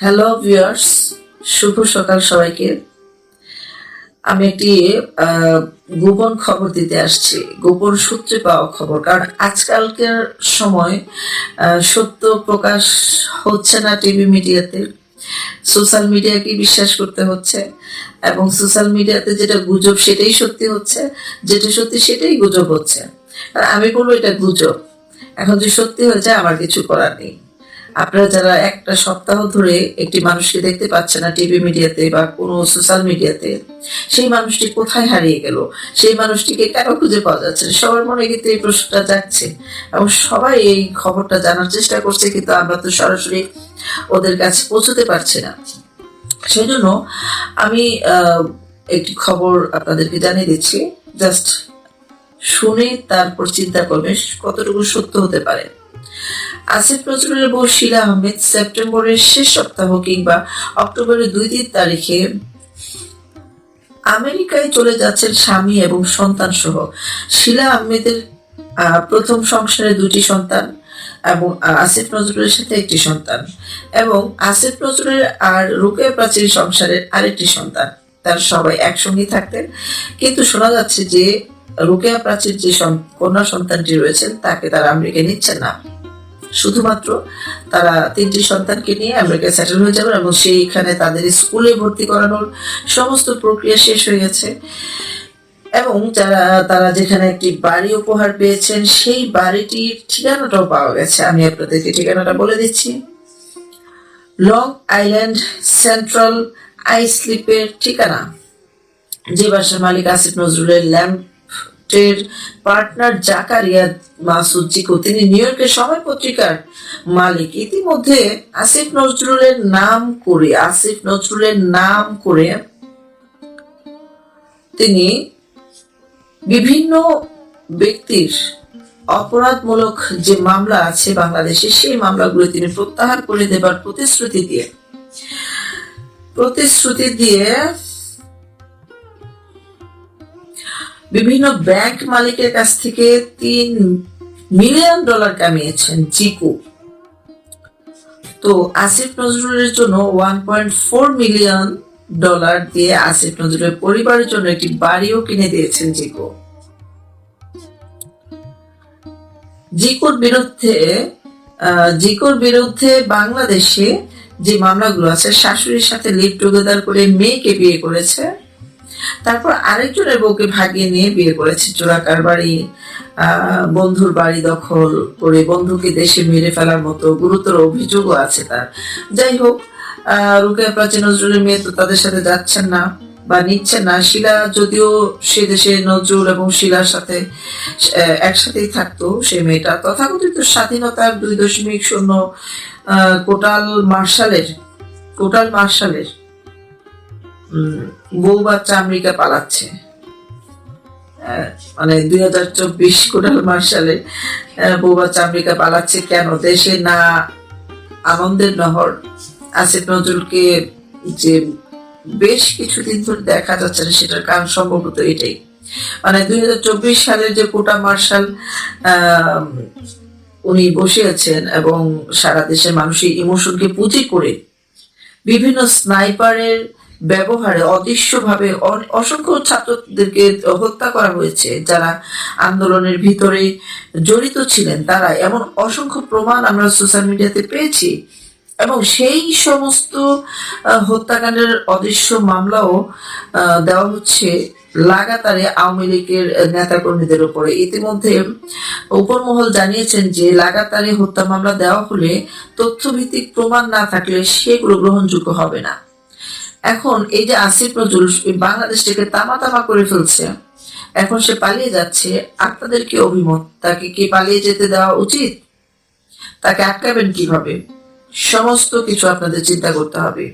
Hello viewers শুভ সকাল সবাইকে। আমি একটি গোপন খবর দিতে আসছি। গোপন সূত্রে পাওয়া খবর। কারণ আজকালকার সময় সত্য প্রকাশ হচ্ছে না টিভি মিডিয়াতে। সোশ্যাল মিডিয়াকে বিশ্বাস করতে হচ্ছে। এবং সোশ্যাল মিডিয়াতে যেটা গুজব, সেটাই সত্যি হচ্ছে। যেটা সত্যি, সেটাই গুজব হচ্ছে। আর আমি বলব এটা গুজব। এখন যে সত্যি হয়েছে আমার কিছু করার নেই। আপনারা যারা একটা সপ্তাহ ধরে একটি মানুষকে দেখতে পাচ্ছে না টিভি মিডিয়াতে বা কোনো সোশ্যাল মিডিয়াতে সেই মানুষটি কোথায় হারিয়ে গেল? সেই মানুষটিকে কেন খুঁজে পাওয়া যাচ্ছে? সবার মনে কিন্তু এই প্রশ্নটা যাচ্ছে এবং সবাই এই খবরটা জানার চেষ্টা করছে, কিন্তু আমরা তো সরাসরি ওদের কাছে পৌঁছতে পারছি না। সেই জন্য আমি একটি খবর আপনাদেরকে জানিয়ে দিচ্ছি। জাস্ট শুনে তারপর চিন্তা করবে কতটুকু সত্য হতে পারে। আসিফ নজরুলের বউ শিলা আহমেদ সেপ্টেম্বরের শেষ সপ্তাহ কিংবা অক্টোবরের দুই তিন তারিখে আমেরিকায় চলে যাচ্ছেন স্বামী এবং সন্তান সহ। শিলা আহমেদের প্রথম সংসারে দুটি সন্তান এবং আসিফ নজরুলের সাথে একটি সন্তান এবং আসিফ নজরুলের আর রুকেয়া প্রাচীর সংসারের আরেকটি সন্তান। তার সবাই একসঙ্গে থাকতেন। কিন্তু শোনা যাচ্ছে যে রুকেয়া প্রাচীর যে কন্যা সন্তানটি রয়েছেন, তাকে তারা আমেরিকায় নিচ্ছেন না। শুধুমাত্র তারা তিনটি সন্তানকে নিয়ে আমেরিকায় সেটেল হয়ে যাবেন এবং সেইখানে তাদের স্কুলে ভর্তি করানোর সমস্ত প্রক্রিয়া শেষ হয়ে গেছে। এবং যারা, তারা যেখানে একটি বাড়ি উপহার পেয়েছেন, সেই বাড়িটির ঠিকানাটাও পাওয়া গেছে। আমি আপনাদেরকে ঠিকানাটা বলে দিচ্ছি। লং আইল্যান্ড সেন্ট্রাল আইস্লিপের ঠিকানা। যে বাসার মালিক আসিফ নজরুলের ল্যাম্পটের পার্টনার জাকারিয়া মাসুদ জিকো তিনি নিউ ইয়র্কের সময় পত্রিকার মালিক। ইতিমধ্যে আসিফ নজরুলের নাম করে, আসিফ নজরুলের নাম করে তিনি বিভিন্ন ব্যক্তির অপরাধমূলক যে মামলা আছে বাংলাদেশে, সেই মামলাগুলো তিনি প্রত্যাহার করে দেবার প্রতিশ্রুতি দিয়ে প্রতিশ্রুতি দিয়ে বিভিন্ন ব্যাংক মালিকের কাছ থেকে তিন মিলিয়ন ডলার কামিয়েছেন জিকু তো আসিফ নজরুলের জন্য one point four million dollar দিয়ে আসিফ নজরুলের পরিবারের জন্য একটি বাড়িও কিনে দিয়েছেন জিকু জিকুর বিরুদ্ধে জিকুর বিরুদ্ধে বাংলাদেশে যে মামলাগুলো আছে, শাশুড়ির সাথে লিভ টুগেদার করে মেয়েকে বিয়ে করেছে তারপর আরেকজনের বউকে ভাগিয়ে নিয়ে বিয়ে করেছে চোরাকার বাড়ি বন্ধুর বাড়ি দখল করে বন্ধুকে দেশে মেরে ফেলার মতো গুরুতর অভিযোগও আছে তার। যাই হোক রুকেয়া প্রাচীন নজরুলের মেয়ে তো তাদের সাথে যাচ্ছেন না বা নিচ্ছেন না। শিলা যদিও সে দেশে নজরুল এবং শিলার সাথে একসাথেই থাকতো সে মেয়েটা। তথাকথিত স্বাধীনতার দুই দশমিক শূন্য কোটাল মার্শালের কোটাল মার্শালের বউ বাচ্চা আমেরিকা পালাচ্ছে। আহ, মানে দুই হাজার চব্বিশ কোটাল মার্শালে আহ, বউ বাচ্চা আমেরিকা পালাচ্ছে কেন? দেশে না আনন্দের নহর। আসিফ নজরুলকে যে বেশ কিছুদিন ধরে দেখা যাচ্ছে না সেটার কারণ সম্ভবত এটাই। মানে দুই হাজার চব্বিশ সালের যে কোটা মার্শাল উনি বসে আছেন এবং সারা দেশের মানুষের ইমোশনকে পুঁজি করে বিভিন্ন স্নাইপারের ব্যবহারে অদৃশ্যভাবে অসংখ্য ছাত্রদেরকে হত্যা করা হয়েছে, যারা আন্দোলনের ভিতরে জড়িত ছিলেন। তারা এমন অসংখ্য প্রমাণ আমরা সোশ্যাল মিডিয়াতে পেয়েছি এবং সেই সমস্ত হত্যাকাণ্ডের অদৃশ্য মামলাও দেওয়া হচ্ছে লাগাতারে আওয়ামী লীগের নেতাকর্মীদের উপরে। ইতিমধ্যে উপরমহল জানিয়েছেন যে লাগাতারে হত্যা মামলা দেওয়া হলে তথ্যভিত্তিক প্রমাণ না থাকলে সেগুলো গ্রহণযোগ্য হবে না। এখন এই যে আসিফ নজরুল বাংলাদেশটাকে তামা তামা করে ফেলছে, এখন সে পালিয়ে যাচ্ছে আপনাদের কি অভিমত? তাকে কি পালিয়ে যেতে দেওয়া উচিত? তাকে আটকাবেন কীভাবে? সমস্ত কিছু আপনাদের চিন্তা করতে হবে।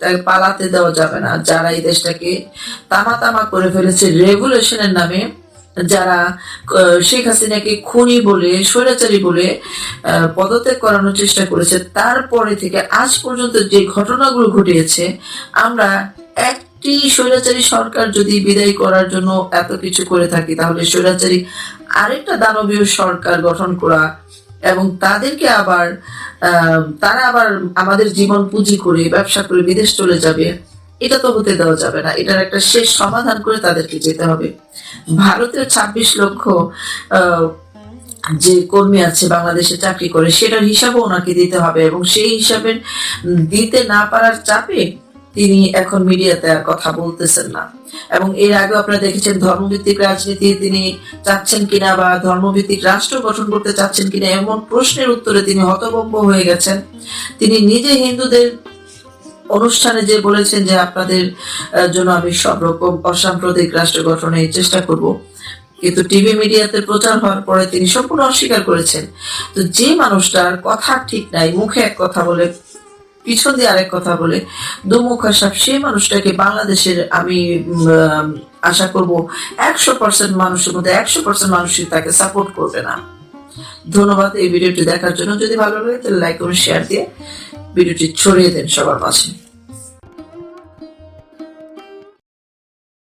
তাকে পালাতে দেওয়া যাবে না। যারা এই দেশটাকে তামা তামা করে ফেলেছে, রেগুলেশনের নামে যারা শেখ হাসিনাকে খুনি বলে, স্বৈরাচারী বলে পদত্যাগ করানোর চেষ্টা করেছে, তারপরে থেকে আজ পর্যন্ত যে ঘটনাগুলো ঘটিয়েছে, আমরা একটি স্বৈরাচারী সরকার যদি বিদায় করার জন্য এত কিছু করে থাকি, তাহলে স্বৈরাচারী আরেকটা দানবীয় সরকার গঠন করা এবং তাদেরকে আবার তারা আবার আমাদের জীবন পুঁজি করে, ব্যবসা করে বিদেশ চলে যাবে, এটা তো হতে দেওয়া যাবে না। এটার একটা শেষ সমাধান করে তাদেরকে যেতে হবে। ভারতের ছাব্বিশ লক্ষ যে কর্মী আছে বাংলাদেশে চাকরি করে, সেটার হিসাবও ওনাকে দিতে হবে এবং সেই হিসাবে দিতে না পারার চাপে তিনি এখন মিডিয়াতে আর কথা বলতেছেন না। এবং এর আগে আপনারা দেখেছেন ধর্মভিত্তিক রাজনীতি, তিনি চাচ্ছেন কিনা বা ধর্মভিত্তিক রাষ্ট্র গঠন করতে চাচ্ছেন কিনা এমন প্রশ্নের উত্তরে তিনি হতভম্ব হয়ে গেছেন। তিনি নিজে হিন্দুদের অনুষ্ঠানে যে বলেছেন যে আপনাদের জন্য আমি সব রকম অসাম্প্রদায়িক রাষ্ট্র গঠনের চেষ্টা করব। কিন্তু টিভি মিডিয়াতে প্রচার হওয়ার পরে তিনি সম্পূর্ণ অস্বীকার করেছেন। তো যে মানুষটার কথা ঠিক নাই, মুখে এক কথা বলে, পিছন দিয়ে আরেক কথা বলে, দুমুখা সাপ, সেই মানুষটাকে বাংলাদেশের আমি আশা করব একশো পার্সেন্ট মানুষের মধ্যে একশো পার্সেন্ট মানুষই তাকে সাপোর্ট করবে না। ধন্যবাদ এই ভিডিওটি দেখার জন্য। যদি ভালো লাগে তাহলে লাইক এবং শেয়ার দিয়ে ভিডিওটি ছড়িয়ে দেন সবার মাঝে